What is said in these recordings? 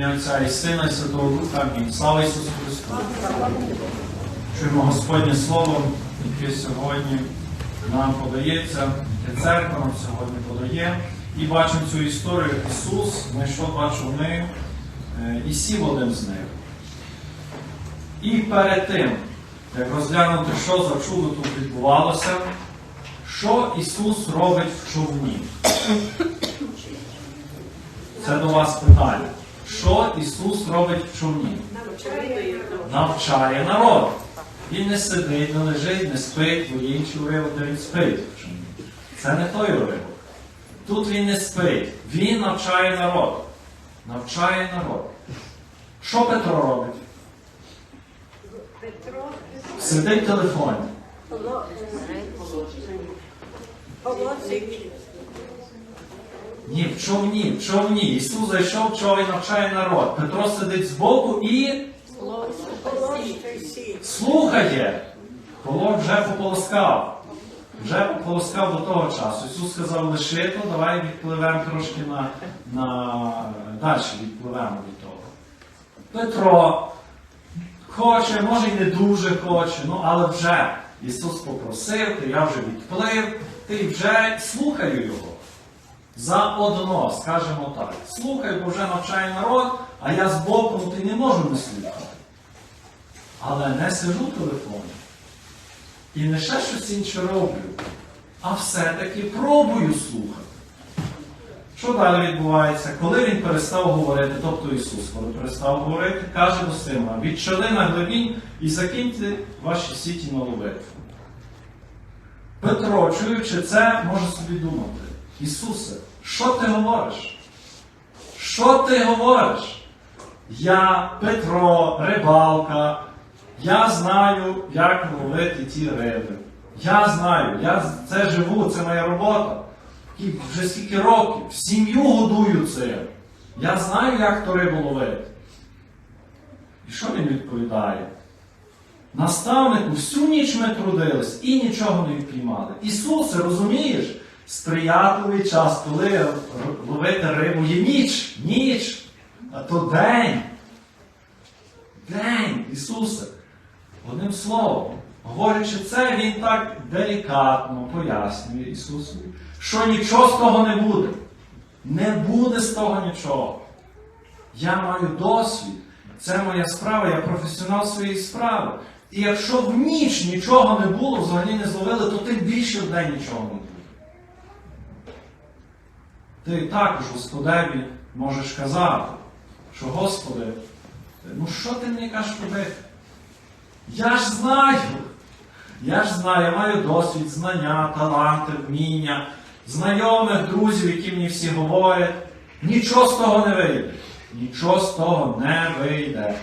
ім'я Отця і Сина, і Святого Духа. Амінь. Слава Ісусу Христу! Чуємо Господнє Слово, яке сьогодні нам подається, яке церква нам сьогодні подає. І бачимо цю історію. Ісус знайшов човни е, і сів один з них. І перед тим, як розглянути, що за чудо тут відбувалося, що Ісус робить в човні? Це до вас питання. Що Ісус робить в човні? Навчає народ. Він не сидить, не лежить, не спить, бо є інший уривок, де він спить в човні. Це не той уривок. Тут він не спить. Він навчає народ. Навчає народ. Що Петро робить? Сидить в телефоні. Ні, в човні, в човні. Ісус зайшов човен навчає народ. Петро сидить збоку і слухає. Коло вже пополоскав. Вже пополоскав до того часу. Ісус сказав, лиши то, давай відпливемо трошки на, на... далі відпливемо від того. Петро хоче, може і не дуже хоче, ну але вже Ісус попросив, то я вже відплив, ти вже слухаю його. Заодно, скажімо так. Слухай, бо вже навчає народ, а я збоку ну, ти не можу не слухати. Але не сижу в телефоні. І не ще щось інше роблю, а все-таки пробую слухати. Що далі відбувається? Коли він перестав говорити, тобто Ісус, коли перестав говорити, каже до Симона, відчали на глибінь і закиньте ваші сіті на ловити. Петро, чуючи це, може собі думати, Ісусе, що ти говориш? Що ти говориш? Я Петро, рибалка, я знаю, як ловити ті риби. Я знаю, я це живу, це моя робота. І вже скільки років, сім'ю годую цим. Я знаю, як ту рибу ловити. І що він відповідає? Наставнику, всю ніч ми трудились і нічого не відпіймали. Ісусе, розумієш, сприятливий час, коли ловити рибу є ніч, ніч, а то день. День, Ісусе. Одним словом, говорячи це, Він так делікатно пояснює Ісусу, що нічого з того не буде. Не буде з того нічого. Я маю досвід. Це моя справа, я професіонал своєї справи. І якщо в ніч нічого не було, взагалі не зловили, то тим більше в день нічого не буде. Ти також Господеві можеш казати, що Господи, ну що ти мені кажеш робити? Я ж знаю. Я ж знаю, я маю досвід, знання, таланти, вміння, знайомих, друзів, які мені всі говорять. Нічого з того не вийде. Нічого з того не вийде.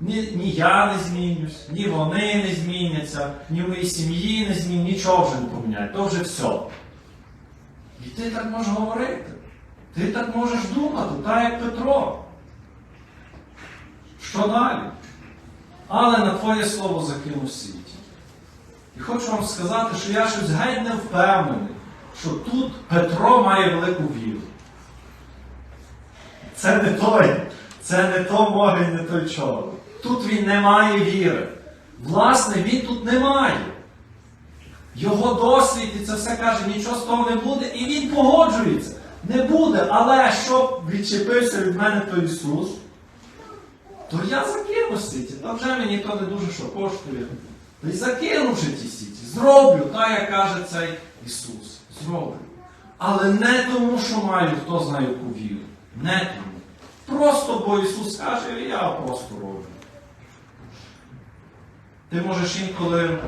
Ні, ні я не змінюсь, ні вони не зміняться, ні в моїй сім'ї не змінюсь, нічого вже не поміняє. То вже все. І ти так можеш говорити. Ти так можеш думати, так як Петро. Що далі? Але на твоє слово закинув світі. І хочу вам сказати, що я щось геть не впевнений, що тут Петро має велику віру. Це не той, це не то море і не той човен. Тут він не має віри. Власне, він тут не має. Його досвід і це все каже, нічого з того не буде, і він погоджується. Не буде, але щоб відчепився від мене той Ісус, то я закину сіті, та вже мені то не дуже що коштує. Та й закинувши ті сіті, зроблю, так як каже цей Ісус. Зроблю. Але не тому, що маю хто знає яку віру. Не тому. Просто бо Ісус каже, і я просто роблю. Ти можеш інколи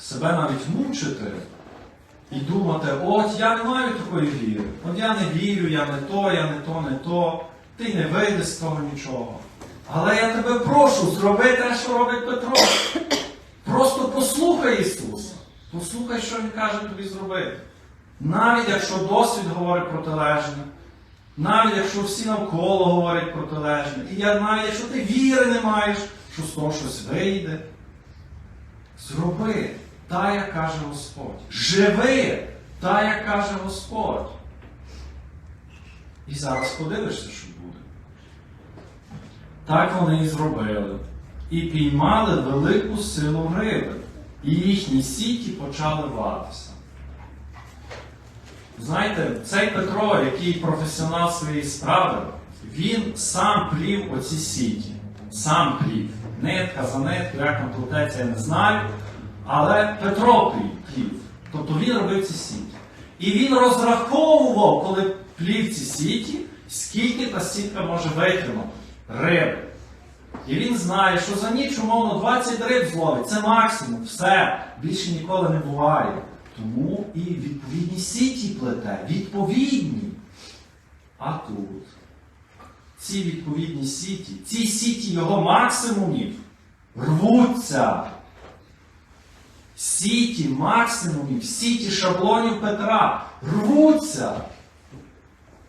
себе навіть мучити і думати, от я не маю такої віри. От я не вірю, я не то, я не то, не то. Ти не вийде з того нічого. Але я тебе прошу, зроби те, що робить Петро. Просто послухай Ісуса. Послухай, що Він каже тобі зробити. Навіть якщо досвід говорить протилежне, навіть якщо всі навколо говорять протилежне, і я навіть якщо ти віри не маєш, що з того щось вийде. Зроби так, як каже Господь. Живи так, як каже Господь. І зараз подивишся, що буде. Так вони і зробили. І піймали велику силу риби, і їхні сіті почали ватися. Знаєте, цей Петро, який професіонал своєї справи, він сам плів оці сіті. Сам плів. Нитка за ниткою, як там плететься, я не знаю. Але Петро плів. Тобто він робив ці сіті. І він розраховував, коли плів ці сіті, скільки та сітка може витримати риби. І він знає, що за ніч, умовно, 20 риб зловить. Це максимум, все. Більше ніколи не буває. Тому і відповідні сіті плете. Відповідні. А тут ці відповідні сіті, ці сіті його максимумів рвуться. Сіті максимумів, сіті шаблонів Петра рвуться.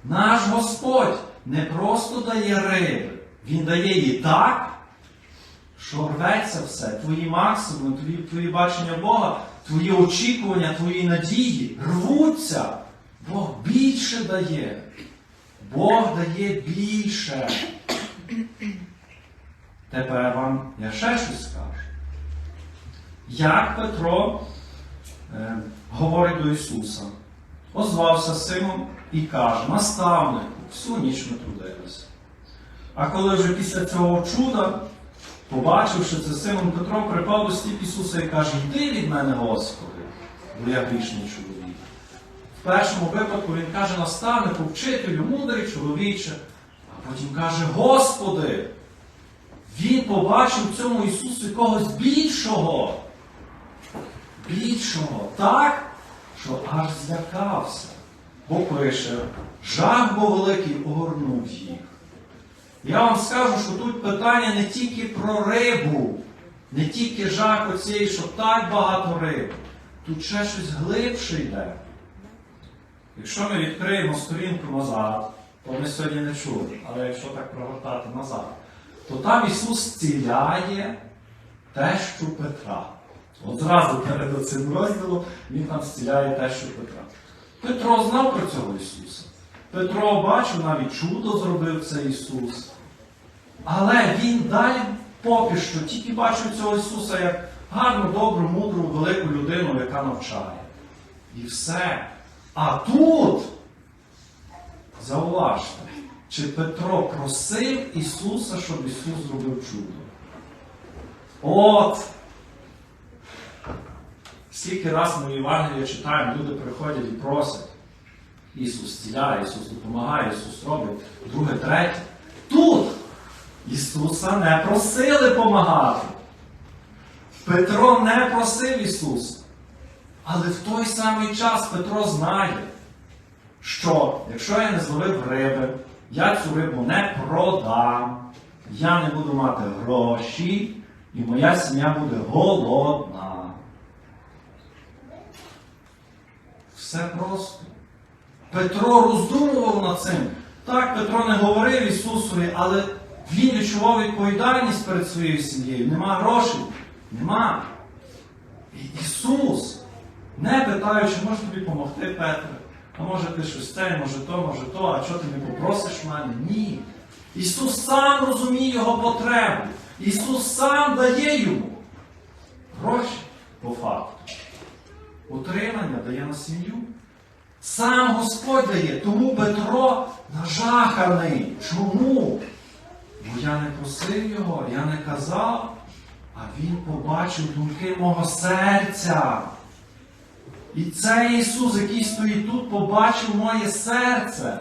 Наш Господь не просто дає риби, Він дає її так, що рветься все. Твої максимуми, твої, твої бачення Бога, твої очікування, твої надії рвуться. Бог більше дає. Бог дає більше. Тепер вам я ще щось скажу. Як Петро е, говорить до Ісуса, озвався Симон і каже, наставнику, всю ніч ми трудилися. А коли вже після цього чуда, побачивши це, Симон Петро припав до стіп Ісуса і каже, йди від мене, Господи, бо я грішний чоловік. В першому випадку він каже наставнику, вчителю, мудрий чоловіче, а потім каже, Господи, він побачив в цьому Ісусу когось більшого. Більшого, так, що аж злякався. Бо пише, жах бо великий огорнув їх. Я вам скажу, що тут питання не тільки про рибу, не тільки жах оцієї, що так багато риб. Тут ще щось глибше йде. Якщо ми відкриємо сторінку назад, то ми сьогодні не чули, але якщо так прогортати назад, то там Ісус зціляє тещу Петра. От зразу перед цим розділом він там зціляє тещу Петра. Петро знав про цього Ісуса. Петро бачив, навіть чудо зробив це Ісус. Але він далі поки що тільки бачив цього Ісуса як гарну, добру, мудру, велику людину, яка навчає. І все. А тут, зауважте, чи Петро просив Ісуса, щоб Ісус зробив чудо? От! Скільки раз ми в Євангелії читаємо, люди приходять і просять. Ісус зціляє, Ісус допомагає, Ісус робить. Друге, третє. Тут Ісуса не просили помагати. Петро не просив Ісуса. Але в той самий час Петро знає, що якщо я не зловив риби, я цю рибу не продам, я не буду мати гроші, і моя сім'я буде голодна. Все просто. Петро роздумував над цим. Так, Петро не говорив Ісусові, але він відчував відповідальність перед своєю сім'єю. Нема грошей. Нема. І Ісус, не питаючи, може тобі допомогти, Петре, а може ти щось це, може то, може то, а що ти не попросиш мене? Ні. Ісус сам розуміє його потребу. Ісус сам дає йому гроші по факту. Утримання дає на сім'ю. Сам Господь дає, тому Петро нажаханий. Чому? Бо я не просив його, я не казав, а він побачив думки мого серця. І цей Ісус, який стоїть тут, побачив моє серце.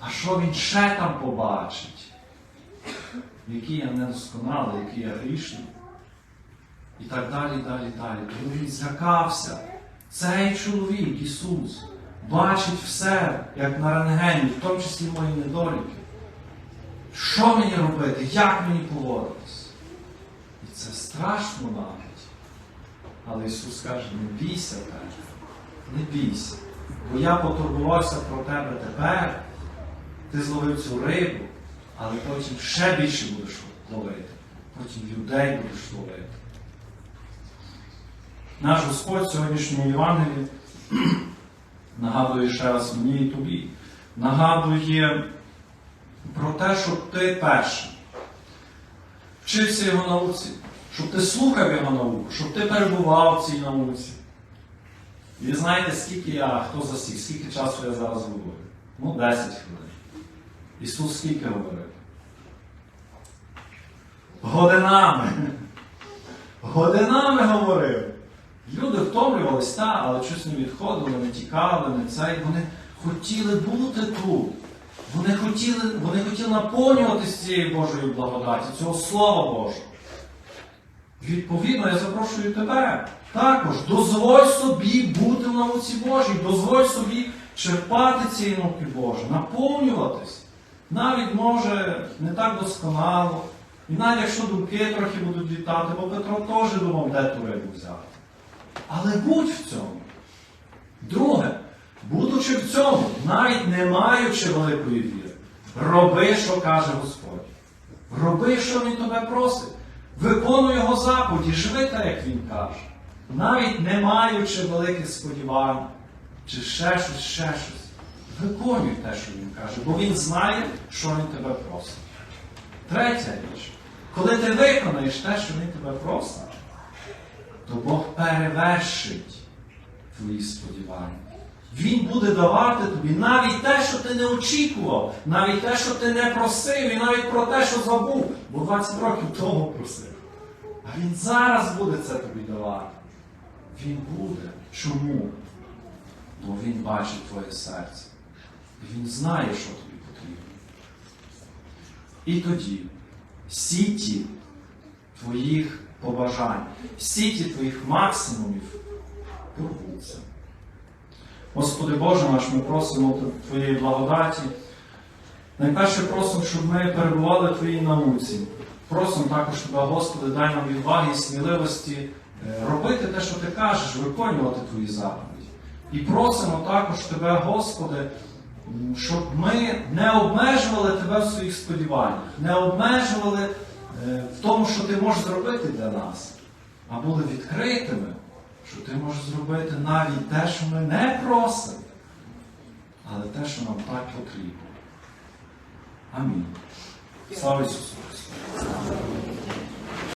А що він ще там побачить? Який я недосконалий, який я грішний. І так далі, далі, далі. Тому він злякався. Цей чоловік, Ісус, бачить все, як на рентгені, в тому числі мої недоліки. Що мені робити? Як мені поводитись? І це страшно навіть. Але Ісус каже, не бійся, Петре, не бійся. Бо я потурбувався про тебе тепер. Ти зловив цю рибу, але потім ще більше будеш ловити. Потім людей будеш ловити. Наш Господь сьогоднішньому Євангелії нагадує ще раз мені і тобі. Нагадує про те, щоб ти перший вчився його науці, щоб ти слухав його науку, щоб ти перебував в цій науці. Ви знаєте, скільки я, хто засік, скільки часу я зараз говорю? Ну, 10 хвилин. Ісус скільки говорив? Годинами. Годинами говорив. Люди втомлювались, та, але щось не відходили, не тікали, не це. І Вони хотіли бути тут. Вони хотіли, вони хотіли наповнюватися цією Божою благодаті, цього Слова Божого. Відповідно, я запрошую тебе також. Дозволь собі бути в науці Божій, дозволь собі черпати цієї науки Божої, наповнюватись. Навіть може не так досконало. І навіть якщо думки трохи будуть літати, бо Петро теж думав, де ту рибу взяти. Але будь в цьому. Друге, будучи в цьому, навіть не маючи великої віри, роби, що каже Господь. Роби, що Він тебе просить. Виконуй його заповіді, живи так, як він каже. Навіть не маючи великих сподівань, чи ще щось, ще щось. Виконуй те, що він каже, бо він знає, що він тебе просить. Третя річ. Коли ти виконаєш те, що він тебе просить, то Бог перевершить твої сподівання. Він буде давати тобі навіть те, що ти не очікував, навіть те, що ти не просив, і навіть про те, що забув, бо 20 років тому просив. А він зараз буде це тобі давати. Він буде. Чому? Бо він бачить твоє серце. І він знає, що тобі потрібно. І тоді сіті твоїх побажань, сіті твоїх максимумів порвуться. Господи Боже наш, ми просимо Твоєї благодаті. Найперше просимо, щоб ми перебували в Твоїй науці. Просимо також Тебе, Господи, дай нам відваги і сміливості е, робити те, що Ти кажеш, виконувати Твої заповіді. І просимо також Тебе, Господи, щоб ми не обмежували Тебе в своїх сподіваннях, не обмежували в тому, що Ти можеш зробити для нас, а були відкритими, що Ти можеш зробити навіть те, що ми не просимо, але те, що нам так потрібно. Амінь. Слава Ісусу Христу!